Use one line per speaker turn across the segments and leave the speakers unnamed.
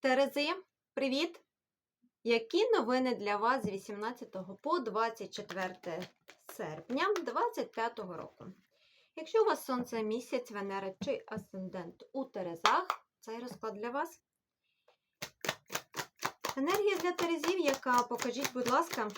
Терези, привіт! Які новини для вас з 18 по 24 серпня 2025 року? Якщо у вас сонце, місяць, Венера чи асцендент у Терезах, цей розклад для вас. Енергія для Терезів, яка покажіть, будь ласка.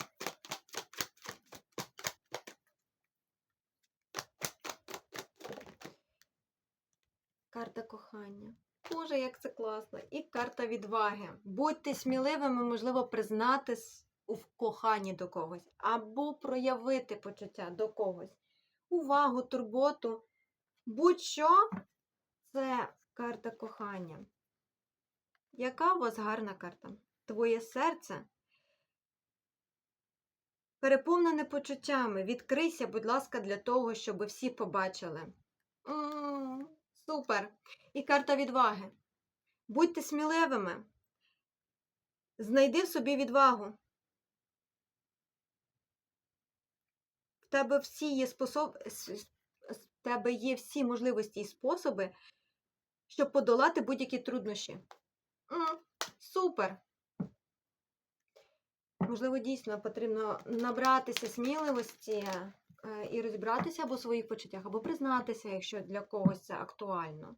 Карта кохання. Боже, як це класно! І карта відваги. Будьте сміливими, можливо, признатись у коханні до когось, або проявити почуття до когось. Увагу, турботу. Будь-що це карта кохання. Яка у вас гарна карта? Твоє серце переповнене почуттями. Відкрийся, будь ласка, для того, щоб всі побачили. Супер! І карта відваги. Будьте сміливими. Знайди в собі відвагу. В тебе всі є способ... в тебе є всі можливості і способи, щоб подолати будь-які труднощі. Супер! Можливо, дійсно потрібно набратися сміливості і розібратися або в своїх почуттях, або признатися, якщо для когось це актуально.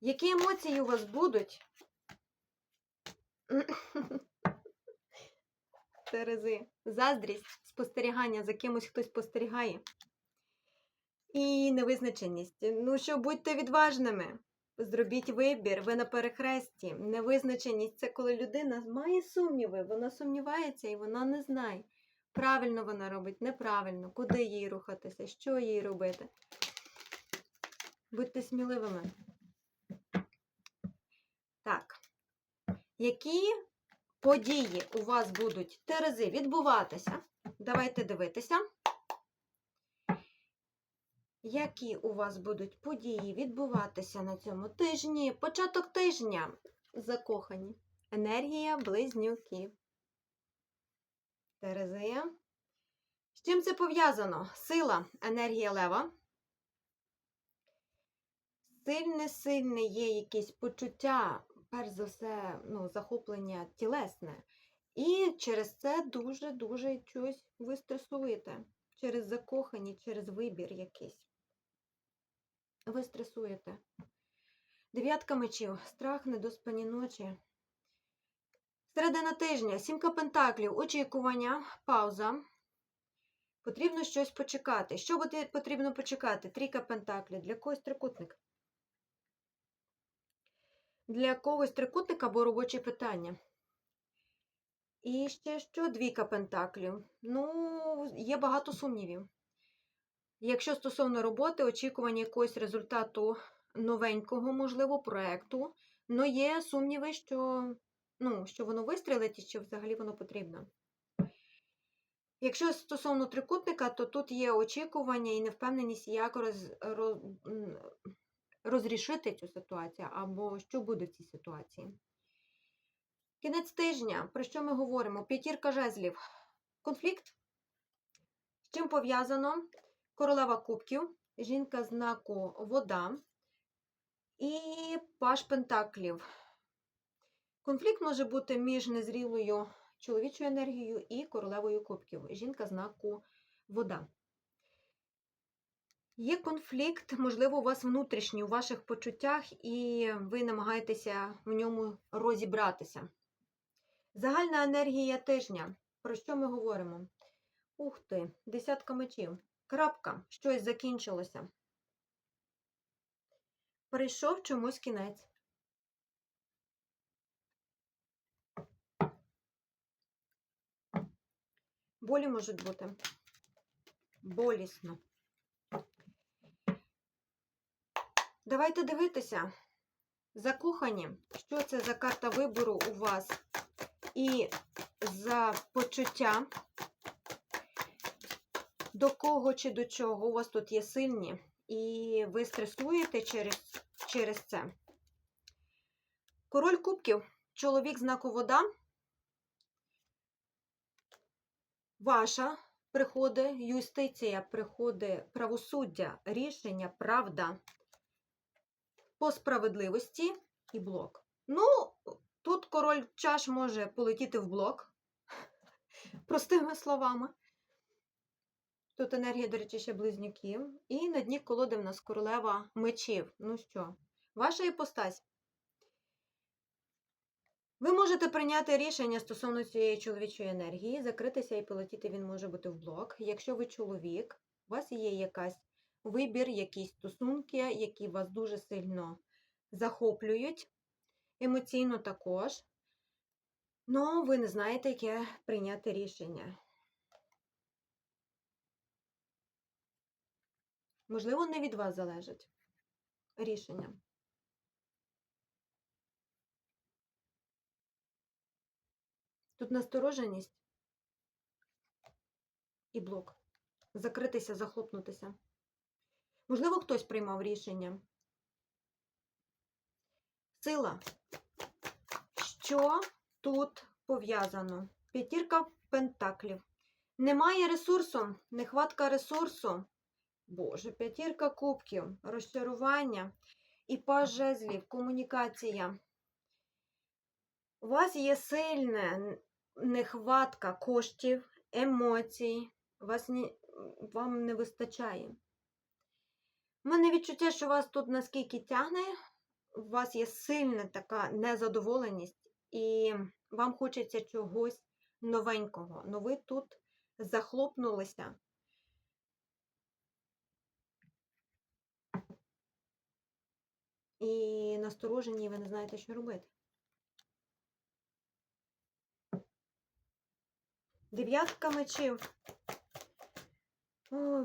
Які емоції у вас будуть? Терези. Заздрість, спостерігання, за кимось хтось спостерігає. І невизначеність. Ну що, будьте відважними. Зробіть вибір, ви на перехресті. Невизначеність це коли людина має сумніви, вона сумнівається і вона не знає. Правильно вона робить, неправильно, куди їй рухатися, що їй робити. Будьте сміливими. Так. Які події у вас будуть терези відбуватися? Давайте дивитися. Які у вас будуть події відбуватися на цьому тижні? Початок тижня закохані. Енергія близнюків. Терези. З чим це пов'язано? Сила, енергія лева. Сильне-сильне є якесь почуття, перш за все, ну, захоплення тілесне. І через це дуже-дуже щось ви стресуєте. Через закохані, через вибір якийсь. Ви стресуєте. Дев'ятка мечів, страх, недоспані ночі. Середина тижня, сімка пентаклів, очікування, пауза. Потрібно щось почекати. Що буде потрібно почекати? Трійка пентаклів. Для когось трикутник. Для когось трикутник або робочі питання. І ще що? Двійка пентаклів. Ну, є багато сумнівів. Якщо стосовно роботи, очікування якогось результату новенького, можливо, проєкту, але є сумніви, що, ну, що воно вистрілить і що взагалі воно потрібно. Якщо стосовно трикутника, то тут є очікування і невпевненість, як роз, роз, розрішити цю ситуацію, або що буде в цій ситуації. Кінець тижня, про що ми говоримо? П'ятірка жезлів. Конфлікт. З чим пов'язано? Королева кубків, жінка знаку вода і паш пентаклів. Конфлікт може бути між незрілою чоловічою енергією і королевою кубків. Жінка знаку вода. Є конфлікт, можливо, у вас внутрішній у ваших почуттях, і ви намагаєтеся в ньому розібратися. Загальна енергія тижня. Про що ми говоримо? Ух ти, десятка мечів. Крапка, щось закінчилося. Прийшов чомусь кінець. Болі можуть бути. Болісно. Давайте дивитися. Закохані. Що це за карта вибору у вас? І за почуття, до кого чи до чого у вас тут є сильні, і ви стресуєте через, через це. Король кубків, чоловік знаку вода. Ваша приходить юстиція, приходить правосуддя, рішення, правда. по справедливості і блок. Ну, тут король чаш може полетіти в блок, простими словами. Тут енергія, до речі, ще близнюків. І на дні колоди в нас королева мечів. Ну що, ваша іпостась. Ви можете прийняти рішення стосовно цієї чоловічої енергії, закритися і полетіти він може бути в блок. Якщо ви чоловік, у вас є якась вибір, якісь стосунки, які вас дуже сильно захоплюють, емоційно також. Ну, ви не знаєте, яке прийняти рішення. Можливо, не від вас залежить рішення. Тут настороженість і блок. Закритися, захлопнутися. Можливо, хтось приймав рішення. Сила. Що тут пов'язано? П'ятірка пентаклів. Немає ресурсу, нехватка ресурсу. Боже, п'ятірка кубків, розчарування і паж жезлів, комунікація. У вас є сильна нехватка коштів, емоцій. Вас не, вам не вистачає. У мене відчуття, що вас тут наскільки тягне, у вас є сильна така незадоволеність, і вам хочеться чогось новенького. Но ви тут захлопнулися. І насторожені, ви не знаєте, що робити. Дев'ятка мечів.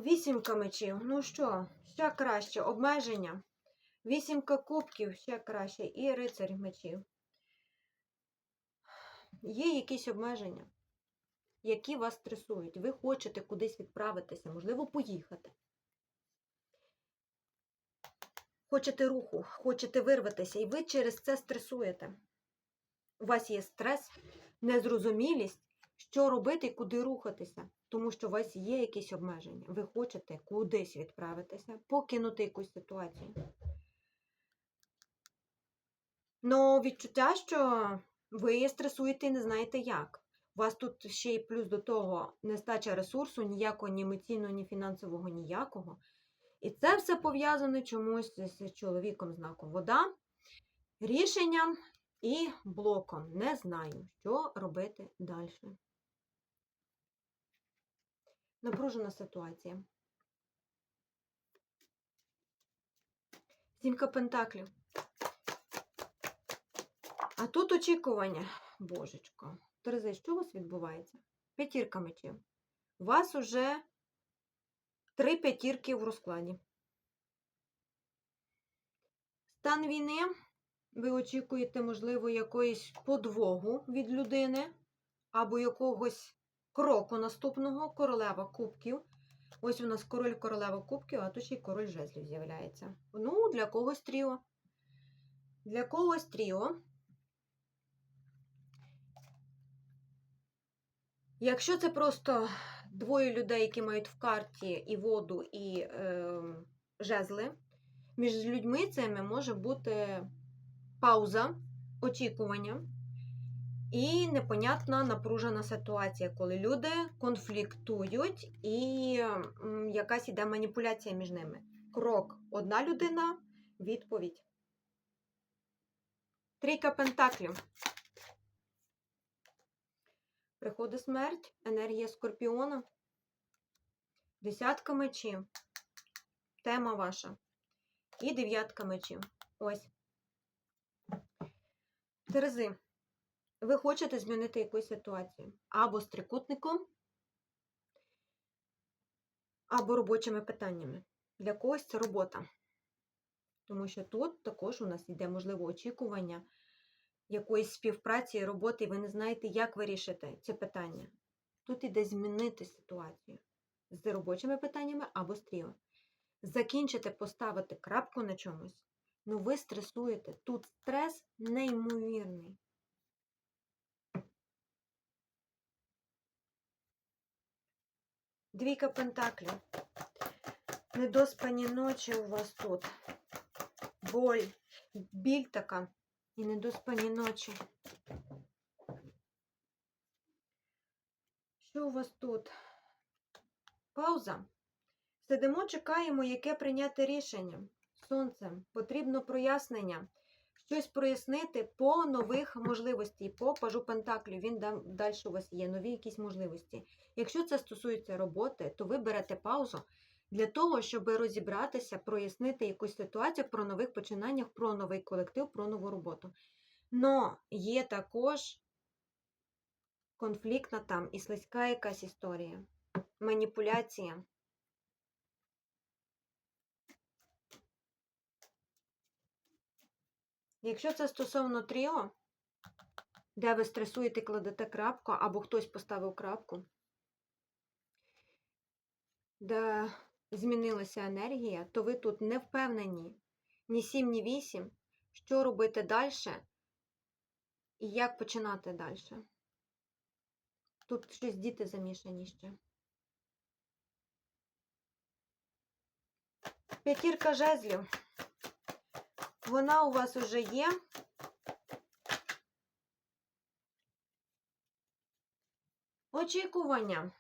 Вісімка мечів. Ну що, ще краще. Обмеження. Вісімка кубків, ще краще. І рицарь мечів. Є якісь обмеження, які вас стресують. Ви хочете кудись відправитися, можливо, поїхати. Хочете руху, хочете вирватися, і ви через це стресуєте. У вас є стрес, незрозумілість, що робити і куди рухатися, тому що у вас є якісь обмеження. Ви хочете кудись відправитися, покинути якусь ситуацію. Ну, відчуття, що ви стресуєте і не знаєте як. У вас тут ще й плюс до того нестача ресурсу, ніякого ні емоційного, ні фінансового, ніякого. І це все пов'язано чомусь з чоловіком знаком вода, рішенням і блоком. Не знаю, що робити далі. Напружена ситуація. Сімка пентаклів. А тут очікування, божечко. Терези, що у вас відбувається? П'ятірка мечів. У вас уже три п'ятірки в розкладі. Стан війни. Ви очікуєте, можливо, якоїсь подвогу від людини або якогось кроку наступного королева кубків. Ось у нас король королева кубків, а тут ще й король жезлів з'являється. Ну, для когось тріо. Для когось тріо. Якщо це просто двоє людей, які мають в карті і воду, і е, жезли, між людьми цими може бути пауза, очікування і непонятна напружена ситуація, коли люди конфліктують і якась іде маніпуляція між ними. Крок одна людина, відповідь. Трійка пентаклів. Приходить смерть, енергія скорпіона. Десятка мечів. Тема ваша. І дев'ятка мечів. Ось. Терези. Ви хочете змінити якусь ситуацію. Або з трикутником, або робочими питаннями. Для когось це робота. Тому що тут також у нас йде, можливо, очікування якоїсь співпраці роботи, і ви не знаєте, як вирішити це питання. Тут іде змінити ситуацію з робочими питаннями або з тріо. Закінчити, поставити крапку на чомусь, ну ви стресуєте. Тут стрес неймовірний. Двійка пентаклів. Недоспані ночі у вас тут. Боль, біль така і недоспані ночі. Що у вас тут? Пауза. Сидимо, чекаємо, яке прийняти рішення. Сонце. Потрібно прояснення. Щось прояснити по нових можливостей, по пажу Пентаклів. Він далі у вас є, нові якісь можливості. Якщо це стосується роботи, то ви берете паузу для того, щоб розібратися, прояснити якусь ситуацію про нових починаннях, про новий колектив, про нову роботу. Но є також конфліктна там і слизька якась історія, маніпуляція. Якщо це стосовно тріо, де ви стресуєте, кладете крапку, або хтось поставив крапку, де змінилася енергія, то ви тут не впевнені ні 7, ні 8, що робити далі і як починати далі. Тут щось діти замішані ще. П'ятірка жезлів. Вона у вас уже є. Очікування.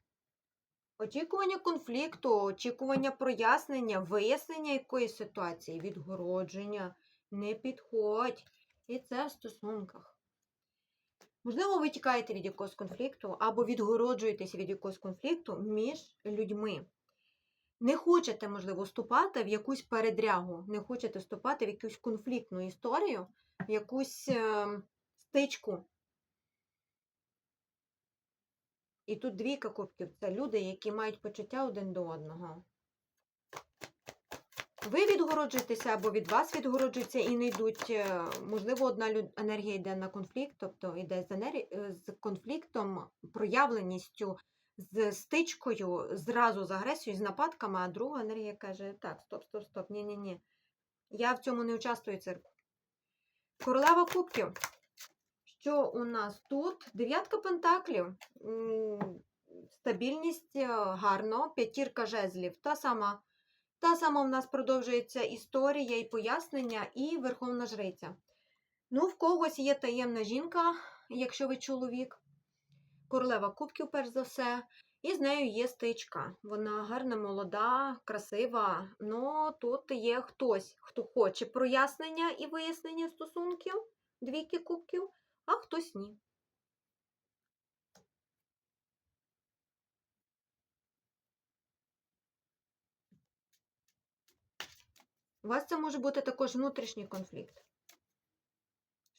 Очікування конфлікту, очікування прояснення, вияснення якоїсь ситуації, відгородження, не підходь. І це в стосунках. Можливо, ви тікаєте від якогось конфлікту або відгороджуєтеся від якогось конфлікту між людьми. Не хочете, можливо, вступати в якусь передрягу, не хочете вступати в якусь конфліктну історію, в якусь е, стичку. І тут двійка кубків це люди, які мають почуття один до одного. Ви відгороджуєтеся або від вас відгороджуються і не йдуть. е, Можливо, одна енергія йде на конфлікт, тобто йде з конфліктом, проявленістю, з стичкою, зразу з агресією, з нападками, а друга енергія каже: так, стоп, стоп, стоп, ні-ні-ні. Я в цьому не участвую цирку. Королева кубків. Що у нас тут? Дев'ятка пентаклів. Стабільність е, гарно, п'ятірка жезлів. Та сама. Та сама в нас продовжується історія і пояснення, і Верховна Жриця. Ну, в когось є таємна жінка, якщо ви чоловік, королева кубків, перш за все, і з нею є стичка. Вона гарна, молода, красива. Ну, тут є хтось, хто хоче прояснення і вияснення стосунків, двійки кубків, а хтось ні. У вас це може бути також внутрішній конфлікт.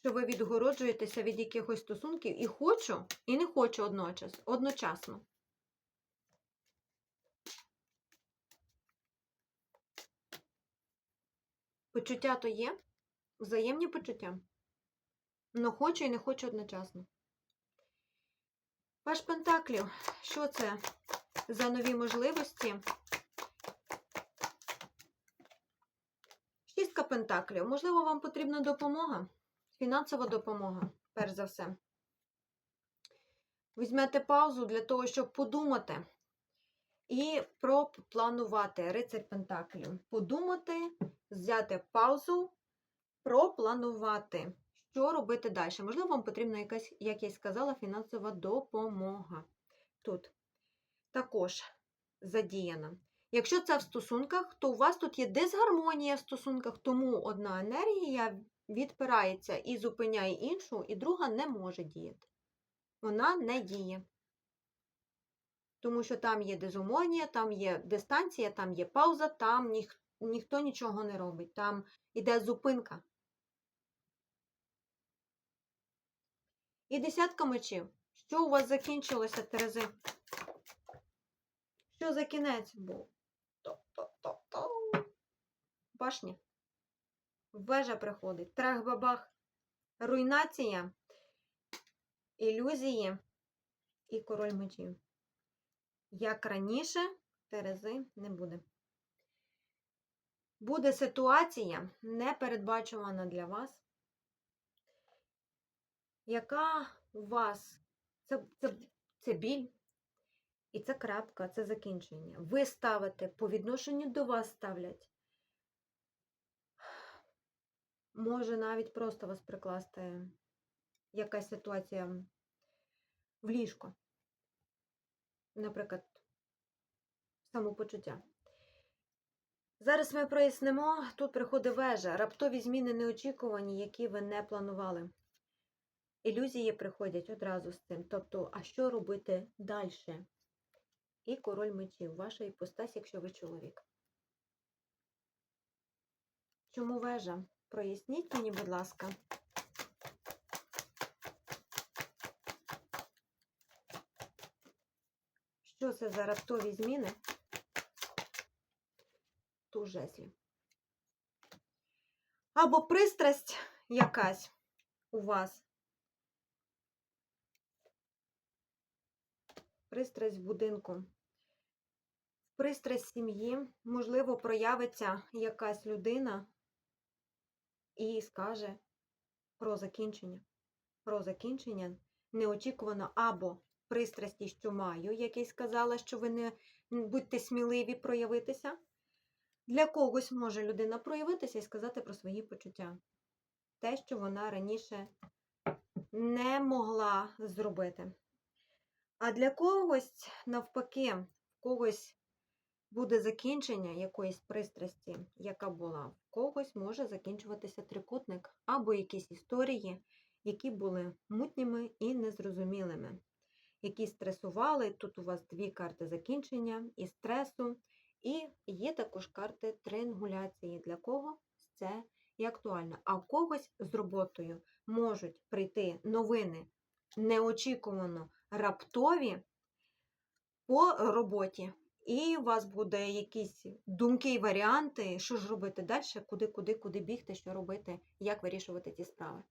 Що ви відгороджуєтеся від якихось стосунків і хочу, і не хочу одночас, одночасно. Почуття то є, взаємні почуття. Но хочу і не хочу одночасно. Паш Пентаклів, що це за нові можливості? Шістка пентаклів. Можливо, вам потрібна допомога, фінансова допомога, перш за все. Візьмете паузу для того, щоб подумати і пропланувати рицарь пентаклів. Подумати, взяти паузу, пропланувати, що робити далі. Можливо, вам потрібна якась, як я сказала, фінансова допомога. Тут також задіяна. Якщо це в стосунках, то у вас тут є дисгармонія в стосунках, тому одна енергія відпирається і зупиняє іншу, і друга не може діяти. Вона не діє. Тому що там є дизумонія, там є дистанція, там є пауза, там ніх, ніхто нічого не робить. Там іде зупинка. І десятка мечів. Що у вас закінчилося, Терези? Що за кінець був? Башня. Вежа приходить. Трах-бабах. Руйнація. Ілюзії і король мечів. Як раніше, Терези не буде. Буде ситуація непередбачувана для вас, яка у вас це, це, це біль, і це крапка, це закінчення. Ви ставите по відношенню до вас ставлять може навіть просто вас прикласти якась ситуація в ліжко. Наприклад, самопочуття. Зараз ми прояснимо, тут приходить вежа, раптові зміни неочікувані, які ви не планували. Ілюзії приходять одразу з цим. Тобто, а що робити далі? І король мечів, ваша іпостась, якщо ви чоловік. Чому вежа? Проясніть мені, будь ласка. Що це за раптові зміни? Туз жезлів. Або пристрасть якась у вас. Пристрасть в будинку. Пристрасть сім'ї, можливо, проявиться якась людина і скаже про закінчення. Про закінчення неочікувано або пристрасті, що маю, який сказала, що ви не будьте сміливі проявитися. Для когось може людина проявитися і сказати про свої почуття. Те, що вона раніше не могла зробити. А для когось, навпаки, когось буде закінчення якоїсь пристрасті, яка була, в когось може закінчуватися трикутник або якісь історії, які були мутніми і незрозумілими, які стресували. Тут у вас дві карти закінчення і стресу, і є також карти триангуляції. Для кого це і актуально. А в когось з роботою можуть прийти новини неочікувано раптові по роботі. І у вас буде якісь думки і варіанти, що ж робити далі, куди, куди, куди бігти, що робити, як вирішувати ці справи.